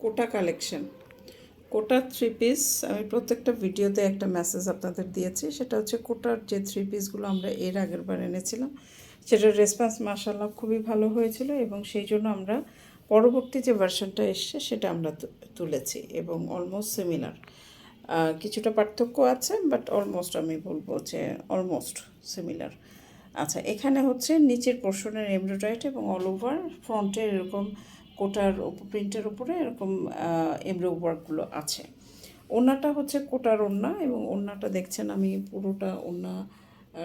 Kota collection. Kota three piece আমি প্রত্যেকটা ভিডিওতে একটা মেসেজ আপনাদের দিয়েছি, সেটা হচ্ছে কোটার যে থ্রি পিসগুলো আমরা এর আগের বার এনেছিলাম, সেটার রেসপন্স মাসাল্লাহ খুবই ভালো হয়েছিল এবং সেই জন্য আমরা পরবর্তী যে ভার্সনটা এসছে, সেটা আমরা তুলেছি এবং অলমোস্ট সিমিলার কিছুটা পার্থক্য আছে বাট অলমোস্ট আমি বলব যে অলমোস্ট সিমিলার আচ্ছা এখানে হচ্ছে নিচের পোর্শনের এমব্রয়ডারিটা এবং অল ওভার ফ্রন্টের এরকম কোটার প্রিন্টের উপরে এরকম এমব্রো ওয়ার্কগুলো আছে। ওড়নাটা হচ্ছে কোটার ওড়না এবং ওড়নাটা দেখছেন আমি পুরোটা ওড়না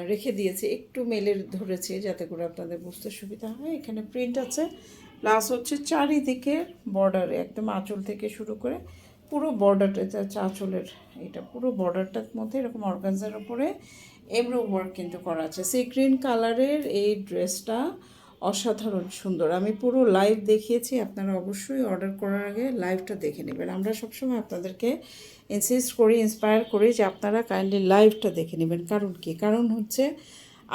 রেখে দিয়েছি। একটু মেলের ধরেছি যাতে করে আপনাদের বুঝতে সুবিধা হয়। এখানে প্রিন্ট আছে প্লাস হচ্ছে চারিদিকে বর্ডারে একদম আঁচল থেকে শুরু করে পুরো বর্ডারটা এটা আঁচলের, এটা পুরো বর্ডারটার মধ্যে এরকম অর্গানজার উপরে এমব্রো ওয়ার্ক কিন্তু করা আছে। সেই গ্রিন কালারের এই ড্রেসটা অসাধারণ, সুন্দর। আমি পুরো লাইভ দেখিয়েছি, আপনারা অবশ্যই অর্ডার করার আগে লাইভটা দেখে নেবেন। আমরা সবসময় আপনাদেরকে ইনসিস্ট করি ইন্সপায়ার করি যে আপনারা কাইন্ডলি লাইভটা দেখে নেবেন। কারণ কি? কারণ হচ্ছে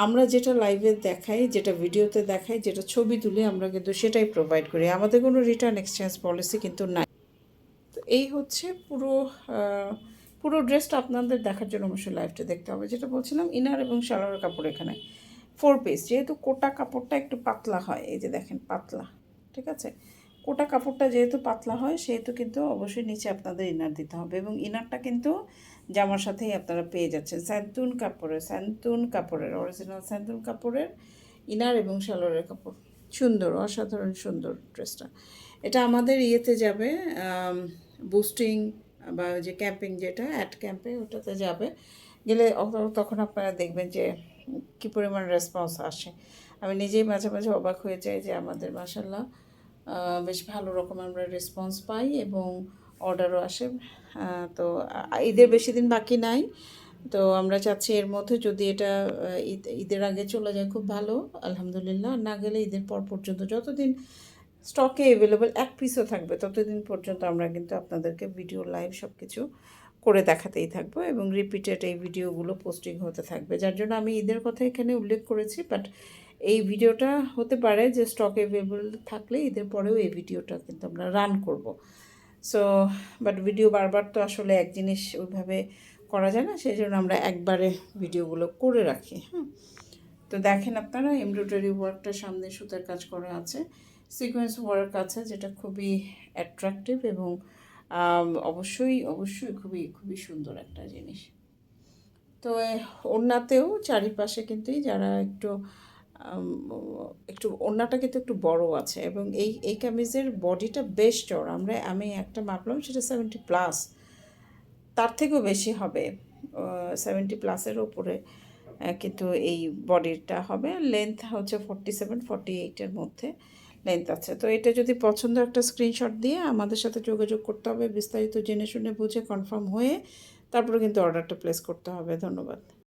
আমরা যেটা লাইভে দেখাই, যেটা ভিডিওতে দেখাই, যেটা ছবি তুলি, আমরা কিন্তু সেটাই প্রোভাইড করি। আমাদের কোনো রিটার্ন এক্সচেঞ্জ পলিসি কিন্তু নাই। তো এই হচ্ছে পুরো পুরো ড্রেসটা আপনাদের দেখার জন্য অবশ্যই লাইভটা দেখতে হবে। যেটা বলছিলাম, ইনার এবং সালোয়ার কাপড় এখানে। ফোর পিস যেহেতু কোটা কাপড়টা একটু পাতলা হয়, এই যে দেখেন পাতলা, ঠিক আছে? কোটা কাপড়টা যেহেতু পাতলা হয়, সেহেতু কিন্তু অবশ্যই নিচে আপনাদের ইনার দিতে হবে এবং ইনারটা কিন্তু জামার সাথেই আপনারা পেয়ে যাচ্ছেন। স্যান্তুন কাপড়ের স্যান্তুন কাপড়ের অরিজিনাল স্যান্তুন কাপড়ের ইনার এবং সালোয়ারের কাপড়। সুন্দর, অসাধারণ সুন্দর ড্রেসটা। এটা আমাদের ইয়েতে যাবে বুস্টিং বা যে ক্যাম্পিং যেটা অ্যাট ক্যাম্পে ওটাতে যাবে। গেলে তখন আপনারা দেখবেন যে কী পরিমাণ রেসপন্স আসে। আমি নিজেই মাঝে মাঝে অবাক হয়ে যাই যে আমাদের মাসাল্লাহ বেশ ভালো রকম আমরা রেসপন্স পাই এবং অর্ডারও আসে। তো ঈদের বেশি দিন বাকি নাই। তো আমরা চাচ্ছি এর মধ্যে যদি এটা ঈদ, ঈদের আগে চলে যায় খুব ভালো, আলহামদুলিল্লাহ। না গেলে ঈদের পর পর্যন্ত যতদিন স্টকে অ্যাভেলেবেল এক পিসও থাকবে, ততদিন পর্যন্ত আমরা কিন্তু আপনাদেরকে ভিডিও লাইভ সব কিছু করে দেখাতেই থাকব এবং রিপিটেড এই ভিডিওগুলো পোস্টিং হতে থাকবে। যার জন্য আমি ঈদের কথা এখানে উল্লেখ করেছি বাট এই ভিডিওটা হতে পারে যে স্টক অ্যাভেলেবল থাকলে ঈদের পরেও এই ভিডিওটা কিন্তু আমরা রান করব। সো বাট ভিডিও বারবার তো আসলে এক জিনিস ওইভাবে করা যায় না সেই জন্য আমরা একবারে ভিডিওগুলো করে রাখি হ্যাঁ তো দেখেন আপনারা এমব্রয়ডারি ওয়ার্কটা সামনে সুতার কাজ করা আছে। সিকোয়েন্স ওয়ার্ক আছে, যেটা খুবই অ্যাট্রাকটিভ এবং অবশ্যই অবশ্যই খুবই খুবই সুন্দর একটা জিনিস। তো ওড়নাতেও চারিপাশে কিন্তু যারা একটু একটু, ওড়নাটা কিন্তু একটু বড় আছে এবং এই এই কামিজের বডিটা বেশ চড় আমরা, আমি একটা মাপলাম, সেটা সেভেন্টি প্লাস তার থেকেও বেশি হবে। সেভেন্টি প্লাসের ওপরে কিন্তু এই বডিটা হবে। লেন্থ হচ্ছে ফর্টি সেভেন ফর্টি এইটের মধ্যে। লেন্থ আছে তো এটা যদি পছন্দ একটা স্ক্রিনশট দিয়ে আমাদের সাথে যোগাযোগ করতে হবে, বিস্তারিত জেনে শুনে বুঝে কনফার্ম হয়ে তারপরে কিন্তু অর্ডারটা প্লেস করতে হবে। ধন্যবাদ।